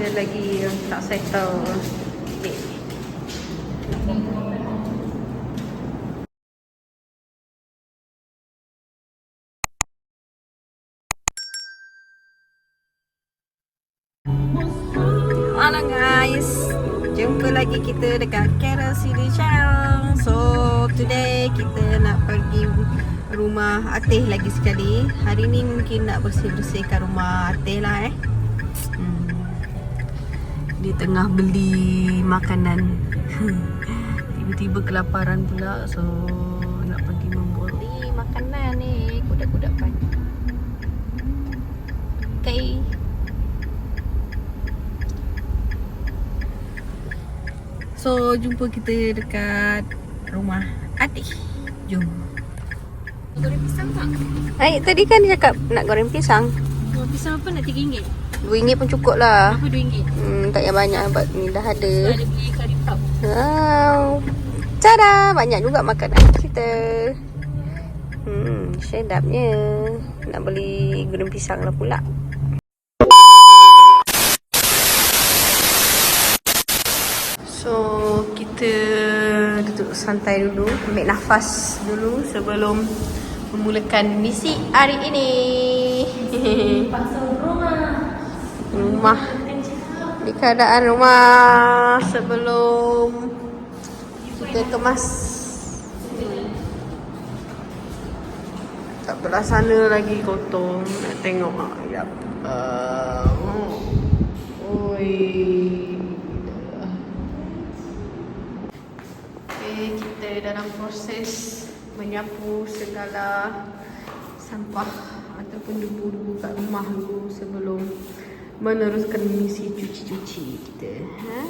dia lagi tak settle. Okay. Mana guys? Jumpa lagi kita dekat Carol City Channel. So today kita nak pergi rumah Ateh lagi sekali. Hari ni mungkin nak bersih-bersihkan rumah Ateh lah eh. Dia tengah beli makanan. Tiba-tiba kelaparan pula. So nak pergi membeli makanan ni. Kuda-kudapan. Okay. So jumpa kita dekat rumah Atik. Jom. Goreng pisang tak? Hai, tadi kan dia cakap nak goreng pisang. Oh, pisang apa nak RM3? RM2 pun cukup lah. Apa RM2? Hmm, tak payah banyak sebab ni dah ada. So, ada beli kari tau. Wow. Tada, banyak juga makanan kita. Hmm, sedapnya. Nak beli goreng pisang lah pula. So, kita duduk santai dulu, ambil nafas dulu sebelum memulakan misi hari ini. Pasal rumah. di keadaan rumah sebelum kita kemas. Tak belah sana lagi kotor nak tengok. Ah ya uh, oi. Okay, kita dalam proses menyapu segala sampah ataupun debu-debu kat rumah dulu sebelum meneruskan misi cuci-cuci kita. Ha.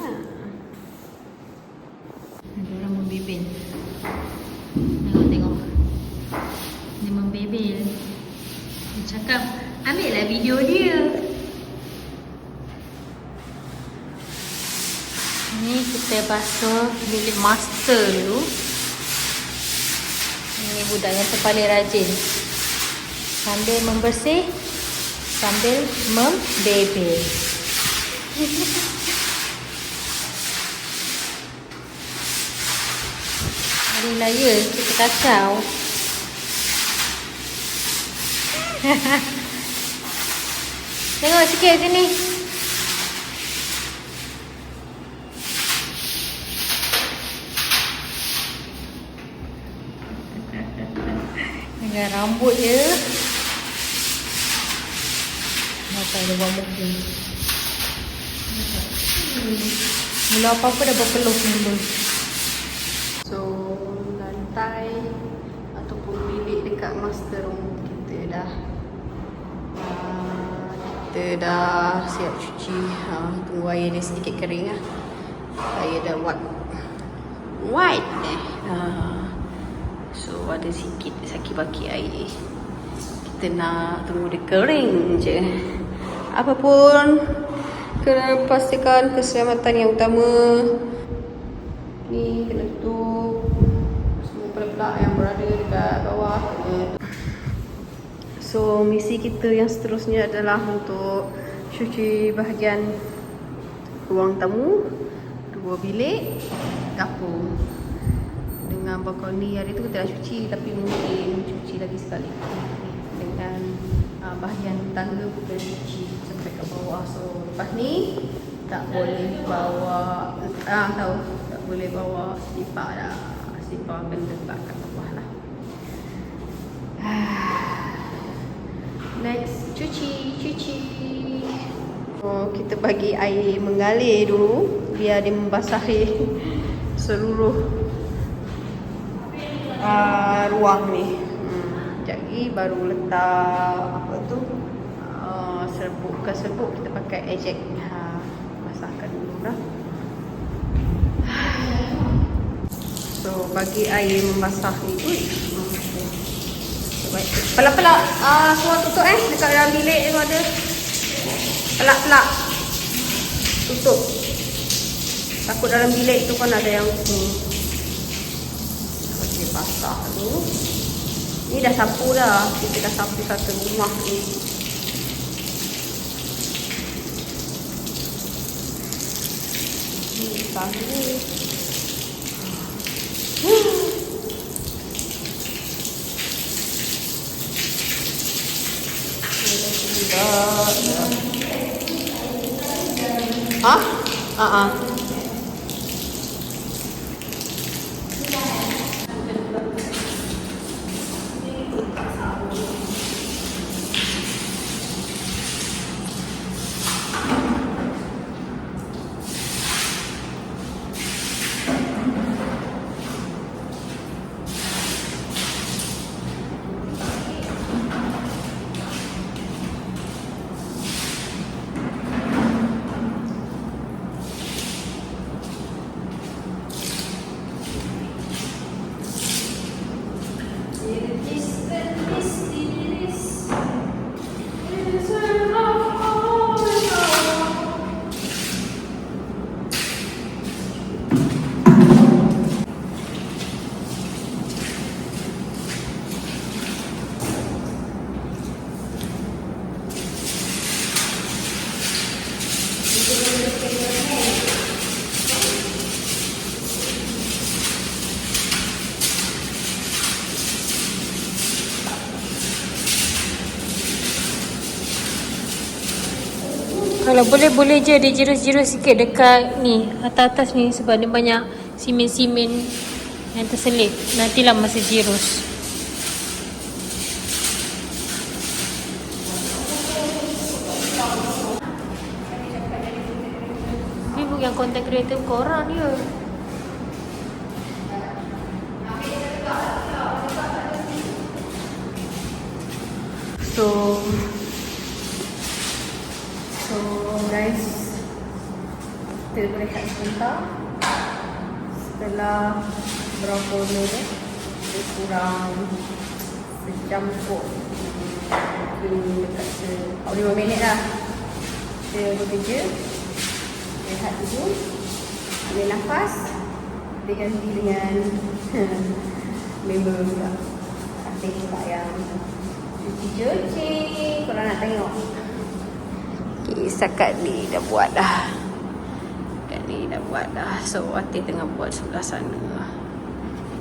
Ada orang membebel. Tengok tengok. Dia membebel. Dia cakap, ambil lah video dia. Ni kita basuh milik master dulu. Ini budak yang terpaling rajin. Sambil membersih, sambil membebel. Hari Raya kita kacau. Tengok sikit sini. Dengan rambut je. Buat muka. Mula apa-apa dah berpeluh mula. So, lantai ataupun bilik dekat master room kita dah uh, kita dah siap cuci. Ha, tunggu air dia sedikit kering lah. Air dah wipe. Wipe eh. Ha. So, ada sikit sakit baki air. Kita nak tunggu dia kering je. Apapun kena pastikan keselamatan yang utama. Ni kena tutup semua pelak-pelak yang berada dekat bawah. So misi kita yang seterusnya adalah untuk cuci bahagian ruang tamu, dua bilik, dapur. Dengan balkoni hari tu kita dah cuci tapi mungkin cuci lagi sekali. Dengan uh, bahagian tangga cuci sampai ke bawah. So lepas ni tak boleh bawa ah tahu tak boleh bawa sipar dah. Sipar kena letak kat bawah lah. Next, cuci, cuci. Oh, kita bagi air mengalir dulu biar dia membasahi seluruh uh, ruang ni. Hmm. Lagi baru letak apa tu? Serbuk ke serbuk kita pakai ejek. Ha, basahkan dulu dah. So bagi air. Ui. Hmm. Baik. Pelak-pelak uh, semua tutup eh dekat dalam bilik tu ada. Pelak-pelak. Tutup. Takut dalam bilik tu kan ada yang ni. Okey, basah dulu. Ni dah sapu dah. Kita dah sapu satu rumah ni. Sambil. Hah? Ah ah. Kalau boleh boleh je dia jirus-jirus sikit dekat ni atas-atas ni sebab dia banyak simen-simen yang terselip. Nantilah masa jirus. Ni bukan content creator korang. So So guys Kita berehat sebentar. Setelah Berapa minit? Lebih kurang Sejam kot. Mungkin dekat se 45 minit lah. Kita bekerja. Rehat dulu Ambil nafas. Kita ganti dengan Member pula. Atik pula yang Cuci-cuci Korang nak tengok. Okay, setakat ni dah buat dah. Dah buat dah. So, Wati tengah buat sebelah sana.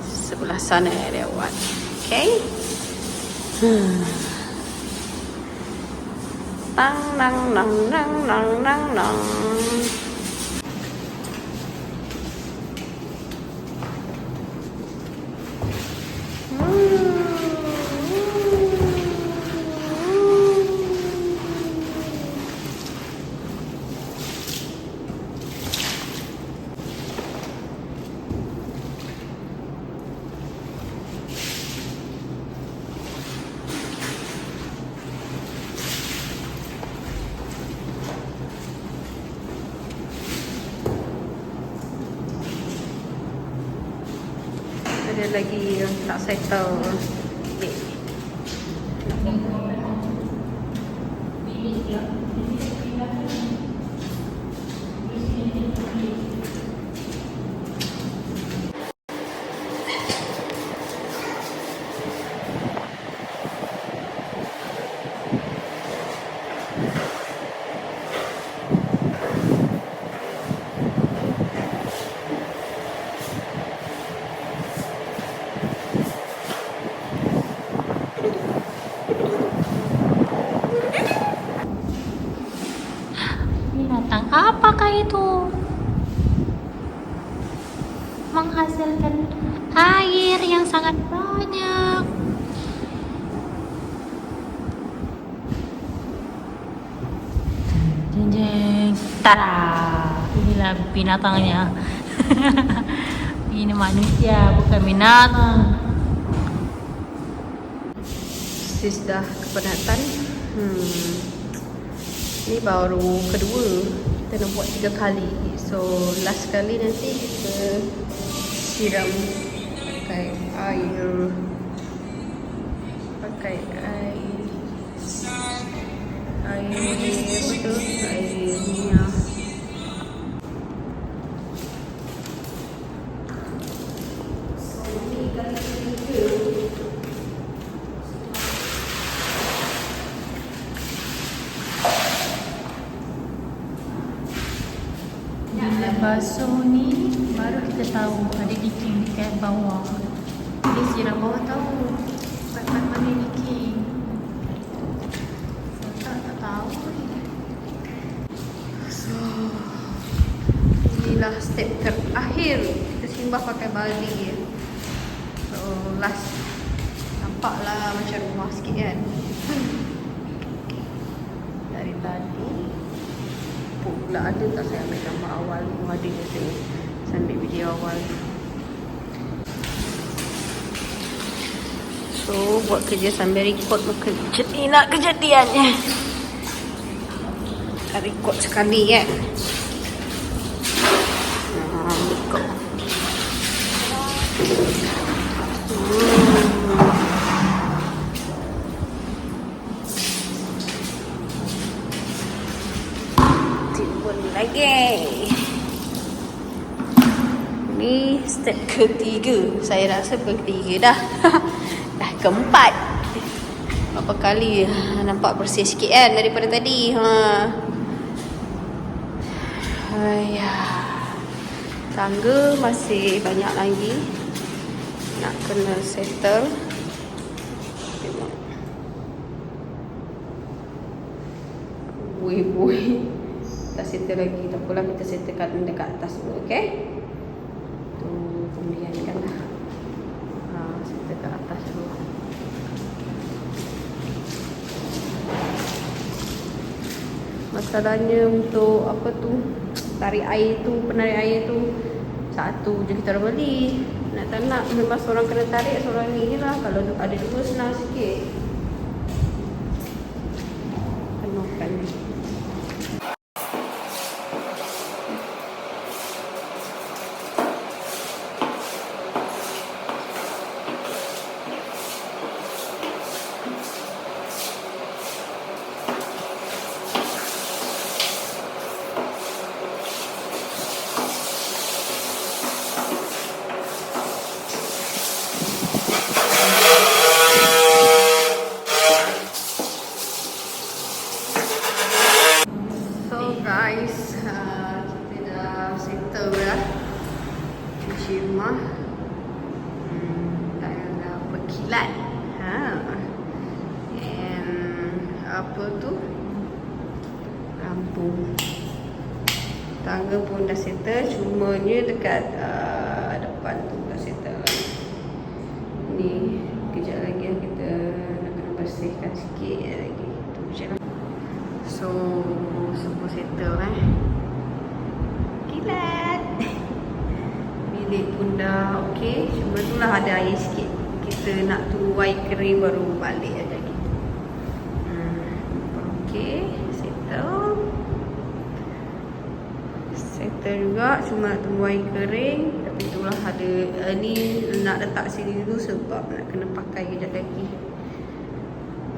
Sebelah sana dia buat. Okay? Hmm. Tang, nang, nang, nang, nang, nang, nang. Lagi nak settle. Okay. Binatang apakah itu? Menghasilkan air yang sangat banyak. Jeng jeng. Tada. Inilah binatangnya. Ini manusia bukan binatang. Sis dah kepenatan. Hmm. Ni baru kedua. Kita nak buat tiga kali. So, last kali nanti kita siram pakai air. Pakai air. Air apa tu? Air minyak. So, ni kali ketiga. Basuh ni baru kita tahu ada leaking dekat bawah. Jadi siram bawah tahu. Part-part mana leaking. Inilah step terakhir. Kita simbah pakai baldi. So, last. Nampaklah macam rumah sikit kan. Dari tadi. Pula ada tak saya ambil gambar awal tu ada je saya. Saya ambil video awal. So, buat kerja sambil record muka inilah kejadiannya. Tak record sekali kan. Ha, record. Timbul lagi. Ni step ketiga. Saya rasa bukan ketiga dah. dah keempat. Berapa kali ah, nampak bersih sikit kan daripada tadi. Ha. Ayah. Tangga masih banyak lagi. Nak kena settle. Weh. Tak settle lagi. Tak apalah kita settlekan dekat atas dulu, okay? Tu kemudian kan lah. Ha, settle kat atas dulu. Masalahnya untuk apa tu tarik air tu, penarik air tu satu je kita orang beli. Nak tak nak memang seorang kena tarik, seorang ni lah. Kalau ada dua senang sikit. Penuhkan. So guys, uh, kita dah settle dah cuci rumah. Hmm, dah, dah berkilat. Ha. And apa tu? Lampu. Tangga pun dah settle, cumanya dekat uh, depan tu dah settle. Ni kejap lagi lah kita nak kena bersihkan sikit lagi. Tu je lah. So, semua settle eh. Kilat. Bilik pun dah okey. Cuma tu lah ada air sikit. Kita nak tunggu air kering baru balik aja. Okey, settle. Settle juga. Cuma tunggu air kering. Tapi itulah ada uh, ni nak letak sini dulu sebab nak kena pakai kejap lagi.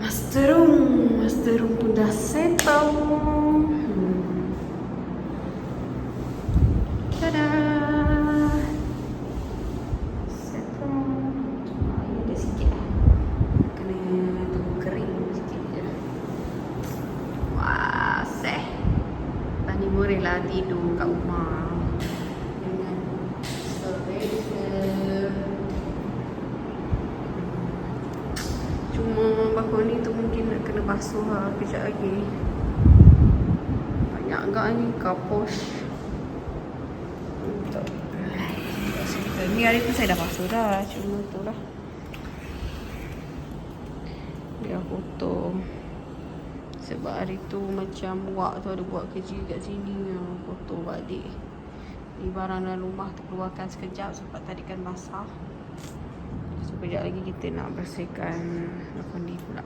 Master room Master room pun dah settle kapos. Untuk Ni hari tu saya dah basuh dah. Cuma tu lah. Biar kotor. Sebab hari tu macam wak tu ada buat kerja kat sini. Kotor balik. Ni barang dalam rumah tu keluarkan sekejap sebab tadi kan basah. Sekejap lagi kita nak bersihkan apa ni pula.